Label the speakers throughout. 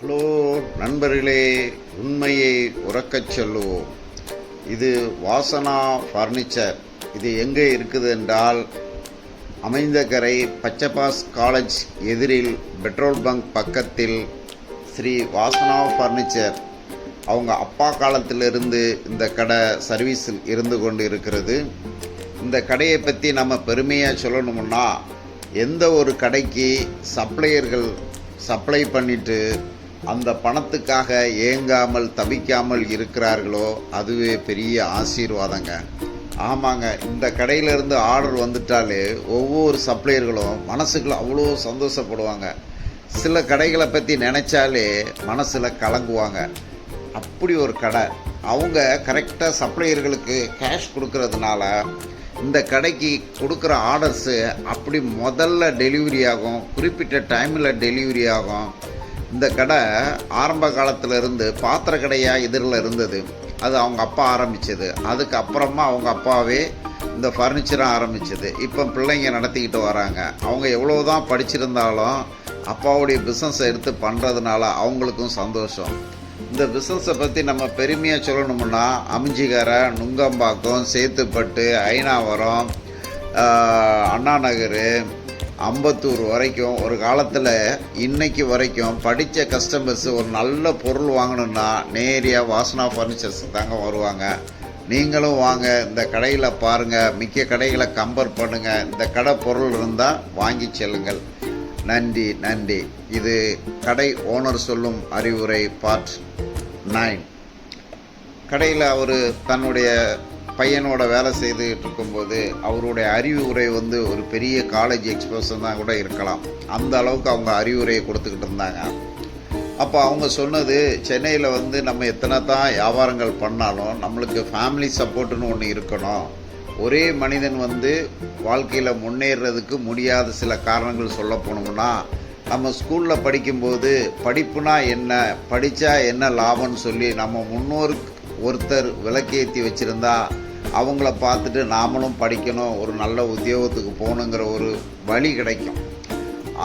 Speaker 1: Hello நண்பர்களே உண்மையை உறக்கச் சொல்லுவோம். இது வாசனா ஃபர்னிச்சர் இது எங்கே இருக்குது என்றால் அமைந்தகரை பச்சபாஸ் காலேஜ் எதிரில் பெட்ரோல் பங்க் பக்கத்தில் ஸ்ரீ வாசனா ஃபர்னிச்சர் அவங்க அப்பா காலத்திலிருந்து இந்த கடை சர்வீஸில் இருந்து கொண்டு இருக்கிறது இந்த கடையை பற்றி நம்ம பெருமையாக சொல்லணும்னா எந்த ஒரு கடைக்கு சப்ளையர்கள் சப்ளை பண்ணிவிட்டு அந்த பணத்துக்காக ஏங்காமல் தவிக்காமல் இருக்கிறார்களோ அதுவே பெரிய ஆசீர்வாதங்க. ஆமாங்க இந்த கடையிலேருந்து ஆர்டர் வந்துட்டாலே ஒவ்வொரு சப்ளையர்களும் மனசுக்குள்ள அவ்வளோ சந்தோஷப்படுவாங்க. சில கடைகளை பற்றி நினச்சாலே மனசில் கலங்குவாங்க. அப்படி ஒரு கடை. அவங்க கரெக்டாக சப்ளையர்களுக்கு கேஷ் கொடுக்கறதுனால இந்த கடைக்கு கொடுக்குற ஆர்டர்ஸு அப்படி முதல்ல டெலிவரி ஆகும். குறிப்பிட்ட டைமில் டெலிவரி ஆகும். இந்த கடை ஆரம்ப காலத்திலிருந்து பாத்திர கடையாக எதிரில் இருந்தது. அது அவங்க அப்பா ஆரம்பித்தது அதுக்கு அப்புறமா அவங்க அப்பாவே இந்த ஃபர்னிச்சரும் ஆரம்பித்தது இப்போ பிள்ளைங்க நடத்திக்கிட்டு வராங்க. அவங்க எவ்வளோ தான் படிச்சிருந்தாலும் அப்பாவுடைய பிஸ்னஸை எடுத்து பண்ணுறதுனால அவங்களுக்கும் சந்தோஷம். இந்த பிஸ்னஸை பற்றி நம்ம பெருமையாக சொல்லணும்னா அமிஞ்சிகரை நுங்கம்பாக்கம் சேத்துப்பட்டு ஐநாவரம் அண்ணா நகர் அம்பத்தூர் வரைக்கும் ஒரு காலத்தில் இன்னைக்கு வரைக்கும் படித்த கஸ்டமர்ஸ் ஒரு நல்ல பொருள் வாங்கணும்னா நேரியாக வாசனா ஃபர்னிச்சர்ஸ் தாங்க வருவாங்க. நீங்களும் வாங்க இந்த கடையில் பாருங்கள் மிக்க கடைகளை கம்பேர் பண்ணுங்கள் இந்த கடை பொருள் இருந்தால் வாங்கி செல்லுங்கள். நன்றி நன்றி. இது கடை ஓனர் சொல்லும் அறிவுரை பார்ட் நைன் கடையில் அவர் தன்னுடைய பையனோட வேலை செய்துகிட்டு இருக்கும்போது அவருடைய அறிவுரை வந்து ஒரு பெரிய காலேஜ் எக்ஸ்போசன் தான் கூட இருக்கலாம். அந்த அளவுக்கு அவங்க அறிவுரையை கொடுத்துக்கிட்டு இருந்தாங்க. அப்போ அவங்க சொன்னது சென்னையில் வந்து நம்ம எத்தனை தான் வியாபாரங்கள் பண்ணாலும் நம்மளுக்கு ஃபேமிலி சப்போர்ட்டுன்னு ஒன்று இருக்கணும். ஒரே மனிதன் வந்து வாழ்க்கையில் முன்னேறதுக்கு முடியாத சில காரணங்கள் சொல்ல போனோம்னா நம்ம ஸ்கூலில் படிக்கும்போது படிப்புனா என்ன படித்தா என்ன லாபம்னு சொல்லி நம்ம முன்னோருக்கு ஒருத்தர் விளக்கேற்றி வச்சுருந்தா அவங்கள பார்த்துட்டு நாமளும் படிக்கணும் ஒரு நல்ல உத்தியோகத்துக்கு போகணுங்கிற ஒரு வழி கிடைக்கும்.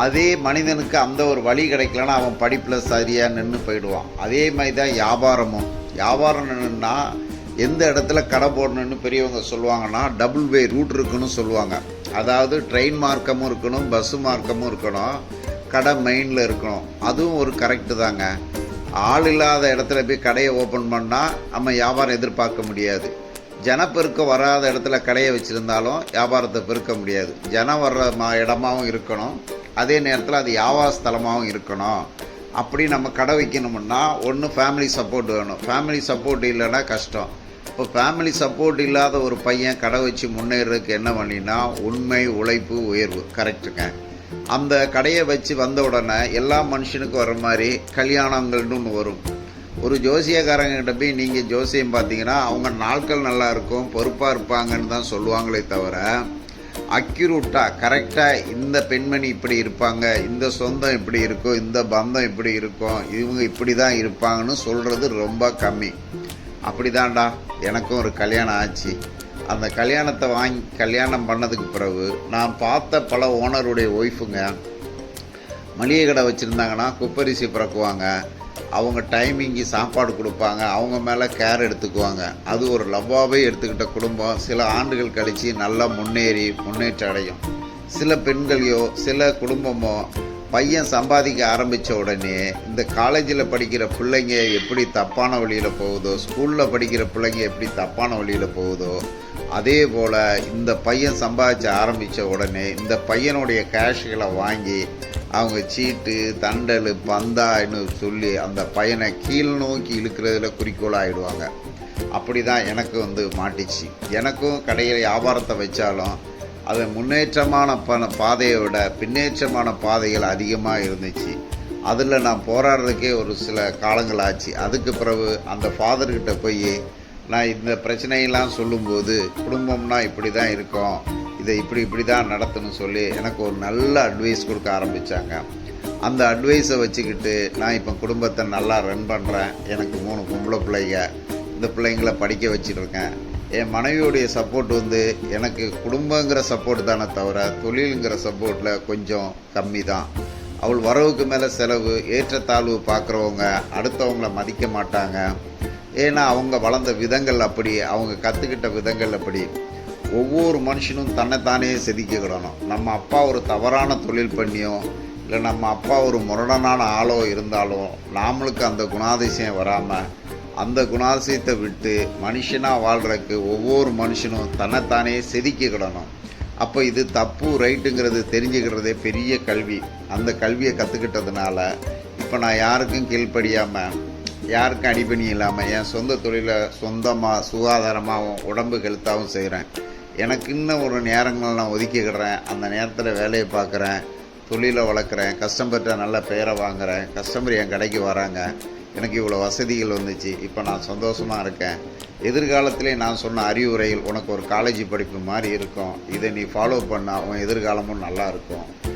Speaker 1: அதே மனிதனுக்கு அந்த ஒரு வழி கிடைக்கலன்னா அவன் படிப்பில் சரியாக நின்று போயிடுவான். அதே மாதிரி தான் வியாபாரமும். வியாபாரம் நின்றுனா எந்த இடத்துல கடை போடணும்னு பெரியவங்க சொல்லுவாங்கன்னா டபுள் வே ரூட் இருக்குன்னு சொல்லுவாங்க. அதாவது ட்ரெயின் மார்க்கமும் இருக்கணும் பஸ்ஸு மார்க்கமும் இருக்கணும் கடை மெயினில் இருக்கணும். அதுவும் ஒரு கரெக்டு தாங்க. ஆள் இல்லாத இடத்துல போய் கடையை ஓப்பன் பண்ணால் நம்ம வியாபாரம் எதிர்பார்க்க முடியாது. ஜனப்பெருக்கம் வராத இடத்துல கடையை வச்சுருந்தாலும் வியாபாரத்தை பெருக்க முடியாது. ஜனம் வர்ற மா இடமாகவும் இருக்கணும். அதே நேரத்தில் அது வியாபார ஸ்தலமாகவும் இருக்கணும். அப்படி நம்ம கடை வைக்கணும்னா ஒன்று ஃபேமிலி சப்போர்ட் வேணும். ஃபேமிலி சப்போர்ட் இல்லைன்னா கஷ்டம். இப்போ ஃபேமிலி சப்போர்ட் இல்லாத ஒரு பையன் கடை வச்சு முன்னேறதுக்கு என்ன பண்ணினா உண்மை உழைப்பு உயர்வு. கரெக்டுங்க அந்த கடையை வச்சு வந்த உடனே எல்லா மனுஷனுக்கும் வர மாதிரி கல்யாணங்கள்னு ஒன்று வரும். ஒரு ஜோசியக்காரங்கிட்ட போய் நீங்கள் ஜோசியம் பார்த்தீங்கன்னா அவங்க நாட்கள் நல்லா இருக்கும் பொறுப்பாக இருப்பாங்கன்னு தான் சொல்லுவாங்களே தவிர அக்யூரூட்டாக கரெக்டாக இந்த பெண்மணி இப்படி இருப்பாங்க இந்த சொந்தம் இப்படி இருக்கும் இந்த பந்தம் இப்படி இருக்கும் இவங்க இப்படி தான் இருப்பாங்கன்னு சொல்கிறது ரொம்ப கம்மி. அப்படிதான்டா எனக்கும் ஒரு கல்யாணம் ஆச்சு. அந்த கல்யாணத்தை வாங்கி கல்யாணம் பண்ணதுக்கு பிறகு நான் பார்த்த பல ஓனருடைய ஒய்ஃபுங்க மளிகை கடை வச்சுருந்தாங்கன்னா குப்பரிசி பிறக்குவாங்க. அவங்க டைமிங்கு சாப்பாடு கொடுப்பாங்க அவங்க மேலே கேர் எடுத்துக்குவாங்க. அது ஒரு லவ்வாகவே எடுத்துக்கிட்ட குடும்பம். சில ஆண்டுகள் கழித்து நல்லா முன்னேறி முன்னேற்றம் அடையும். சில பெண்களையோ சில குடும்பமோ பையன் சம்பாதிக்க ஆரம்பித்த உடனே இந்த காலேஜில் படிக்கிற பிள்ளைங்க எப்படி தப்பான வழியில் போகுதோ ஸ்கூலில் படிக்கிற பிள்ளைங்க எப்படி தப்பான வழியில் போகுதோ அதே போல் இந்த பையன் சம்பாதிச்ச ஆரம்பித்த உடனே இந்த பையனுடைய கேஷுகளை வாங்கி அவங்க சீட்டு தண்டல் பந்தான்னு சொல்லி அந்த பையனை கீழ் நோக்கி இழுக்கிறதுல குறிக்கோளாகிடுவாங்க அப்படி தான் எனக்கு வந்து மாட்டிச்சு. எனக்கும் கடையில் வியாபாரத்தை வச்சாலும் அது முன்னேற்றமான பண பாதையை விட பின்னேற்றமான பாதைகள் அதிகமாக இருந்துச்சு. அதில் நான் போராடுறதுக்கே ஒரு சில காலங்கள் ஆச்சு. அதுக்கு பிறகு அந்த ஃபாதர்கிட்ட போய் நான் இந்த பிரச்சனையெல்லாம் சொல்லும்போது குடும்பம்னா இப்படி தான் இருக்கும் இதை இப்படி இப்படி தான் நடத்தணும்னு சொல்லி எனக்கு ஒரு நல்ல அட்வைஸ் கொடுக்க ஆரம்பித்தாங்க அந்த அட்வைஸை வச்சுக்கிட்டு நான் இப்போ குடும்பத்தை நல்லா ரன் பண்ணுறேன் எனக்கு மூணு பொம்பளை பிள்ளைங்க. இந்த பிள்ளைங்கள படிக்க வச்சிட்டு இருக்கேன் என் மனைவியுடைய சப்போர்ட் வந்து எனக்கு குடும்பங்கிற சப்போர்ட் தானே தவிர தொழிலுங்கிற சப்போர்ட்டில் கொஞ்சம் கம்மி தான் அவள் வரவுக்கு மேலே செலவு ஏற்றத்தாழ்வு பார்க்குறவங்க அடுத்தவங்கள மதிக்க மாட்டாங்க. ஏன்னா அவங்க வளர்ந்த விதங்கள் அப்படி அவங்க கற்றுக்கிட்ட விதங்கள் அப்படி. ஒவ்வொரு மனுஷனும் தன்னைத்தானே செதுக்கிக்கிடணும். நம்ம அப்பா ஒரு தவறான தொழில் பண்ணியோ இல்லை நம்ம அப்பா ஒரு முரடனான ஆளோ இருந்தாலும் நாமளுக்கு அந்த குணாதிசயம் வராமல் அந்த குணாதிசயத்தை விட்டு மனுஷனாக வாழ்கிறதுக்கு ஒவ்வொரு மனுஷனும் தன்னைத்தானே செதுக்கிக்கிடணும் அப்போ இது தப்பு ரைட்டுங்கிறது தெரிஞ்சுக்கிறதே பெரிய கல்வி. அந்த கல்வியை கற்றுக்கிட்டதுனால இப்போ நான் யாருக்கும் கீழ்ப்படியாமல் யாருக்கும் அடிபணி இல்லாமல் என் சொந்த தொழிலை சொந்தமாக சுகாதாரமாகவும் உடம்பு ஹெல்த்தாகவும் செய்கிறேன் எனக்கு இன்னும் ஒரு நேரங்கள் நான் ஒதுக்கிக்கிடுறேன் அந்த நேரத்தில் வேலையை பார்க்குறேன் தொழிலை வளர்க்குறேன் கஸ்டமர்கிட்ட நல்ல பெயரை வாங்குகிறேன் கஸ்டமர் என் கடைக்கு வராங்க. எனக்கு இவ்வளோ வசதிகள் வந்துச்சு. இப்போ நான் சந்தோஷமாக இருக்கேன். எதிர்காலத்திலே நான் சொன்ன அறிவுரைகள் உனக்கு ஒரு காலேஜ் படிப்பு மாதிரி இருக்கும். இதை நீ ஃபாலோ பண்ணால் உன் எதிர்காலமும் நல்லாயிருக்கும்